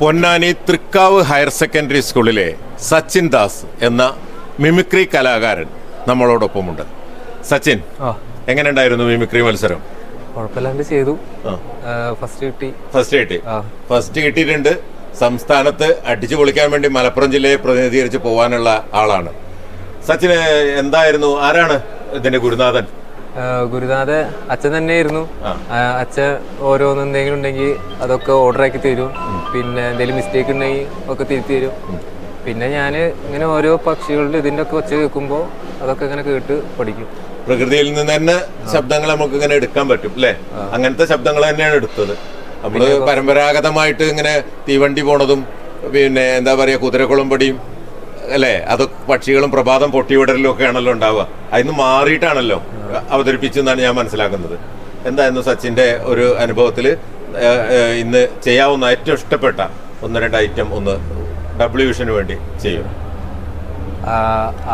Ponnani Thrikkavu higher secondary സ്കൂളിലെ സച്ചിൻ ദാസ് എന്ന mimicry കലാകാരൻ നമ്മളോടൊപ്പമുണ്ട്. സച്ചിൻ എങ്ങനെ ഉണ്ടായിരുന്നു മിമിക്രി മത്സരം? കുഴപ്പമില്ലാണ്ട് ചെയ്തു. ഫസ്റ്റ് കിട്ടി. ഫസ്റ്റ് കിട്ടി. ഫസ്റ്റ് കിട്ടിയിട്ടുണ്ട്. സംസ്ഥാനത്ത് അടിച്ചു പൊളിക്കാൻ വേണ്ടി മലപ്പുറം ജില്ലയെ പ്രതിനിധീകരിച്ച് പോകാനുള്ള ആളാണ്. സച്ചിന് എന്തായിരുന്നു? ആരാണ് ഇതിന്റെ ഗുരുനാഥൻ? ഗുരുനാഥ അച്ഛൻ തന്നെ ആയിരുന്നു അച്ഛൻ ഓരോന്ന് എന്തെങ്കിലും ഉണ്ടെങ്കിൽ അതൊക്കെ ഓർഡർ ആക്കി തരും. പിന്നെ എന്തെങ്കിലും മിസ്റ്റേക്ക് ഉണ്ടെങ്കിൽ ഒക്കെ തിരുത്തി തരും. പിന്നെ ഞാൻ ഇങ്ങനെ ഓരോ പക്ഷികളുടെ ഇതിന്റെ ഒക്കെ ഒച്ച കേൾക്കുമ്പോൾ അതൊക്കെ ഇങ്ങനെ കേട്ട് പഠിക്കും. പ്രകൃതിയിൽ നിന്ന് തന്നെ ശബ്ദങ്ങൾ നമുക്ക് ഇങ്ങനെ എടുക്കാൻ പറ്റും അല്ലേ? അങ്ങനത്തെ ശബ്ദങ്ങൾ തന്നെയാണ് എടുത്തത്. നമ്മൾ പരമ്പരാഗതമായിട്ട് ഇങ്ങനെ തീവണ്ടി പോണതും പിന്നെ എന്താ പറയാ കുതിരക്കുളമ്പടിയും അല്ലേ? അത് പക്ഷികളും പ്രഭാതം പൊട്ടിവിടലും ഒക്കെ ആണല്ലോ ഉണ്ടാവുക. അതിന് മാറിയിട്ടാണല്ലോ അവതരിപ്പിച്ചെന്നാണ് ഞാൻ മനസ്സിലാക്കുന്നത്. എന്തായിരുന്നു സച്ചിന്റെ ഒരു അനുഭവത്തിൽ ഇന്ന് ചെയ്യാവുന്ന ഏറ്റവും ഇഷ്ടപ്പെട്ട ഒന്ന് രണ്ട് ഐറ്റം ഒന്ന് ഡബ്ല്യൂഷന് വേണ്ടി ചെയ്യും.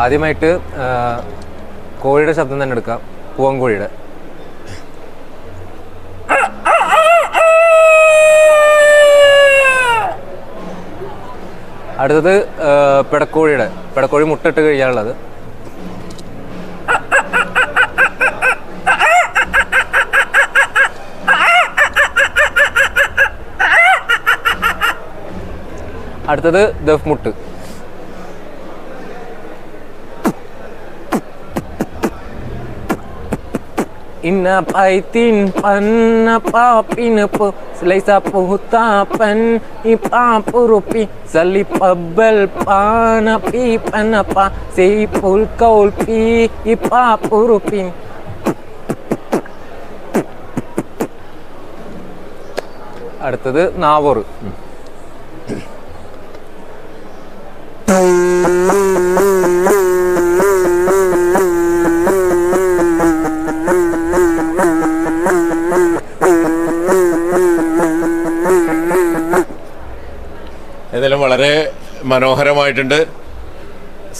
ആദ്യമായിട്ട് കോഴിയുടെ ശബ്ദം തന്നെ എടുക്കാം. പൂവൻ കോഴിയുടെ അടുത്തത് പിടക്കോഴിയുടെ പിടക്കോഴി മുട്ടിട്ട് കഴിയാനുള്ളത് അടുത്തത് ദഫ് മുട്ട്. Ina paitin panna papina po Slaysa puhutapan ipapurupi Sali pabal pana pi panapa Si pulkaul pi ipapurupi അടുത്തത് നാവോറ് ഏതായാലും വളരെ മനോഹരമായിട്ടുണ്ട്.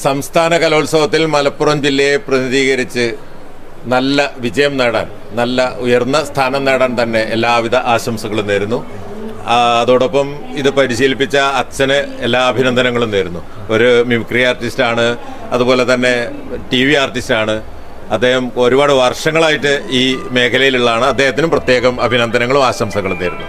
സംസ്ഥാന കലോത്സവത്തിൽ മലപ്പുറം ജില്ലയെ പ്രതിനിധീകരിച്ച് നല്ല വിജയം നേടാൻ നല്ല ഉയർന്ന സ്ഥാനം നേടാൻ തന്നെ എല്ലാവിധ ആശംസകളും നേരുന്നു. അതോടൊപ്പം ഇത് പരിശീലിപ്പിച്ച അച്ഛന് എല്ലാ അഭിനന്ദനങ്ങളും നേരുന്നു. ഒരു മിമിക്രി ആർട്ടിസ്റ്റാണ് അതുപോലെ തന്നെ ടി വി ആർട്ടിസ്റ്റാണ്. അദ്ദേഹം ഒരുപാട് വർഷങ്ങളായിട്ട് ഈ മേഖലയിലുള്ളതാണ്. അദ്ദേഹത്തിനും പ്രത്യേകം അഭിനന്ദനങ്ങളും ആശംസകളും നേരുന്നു.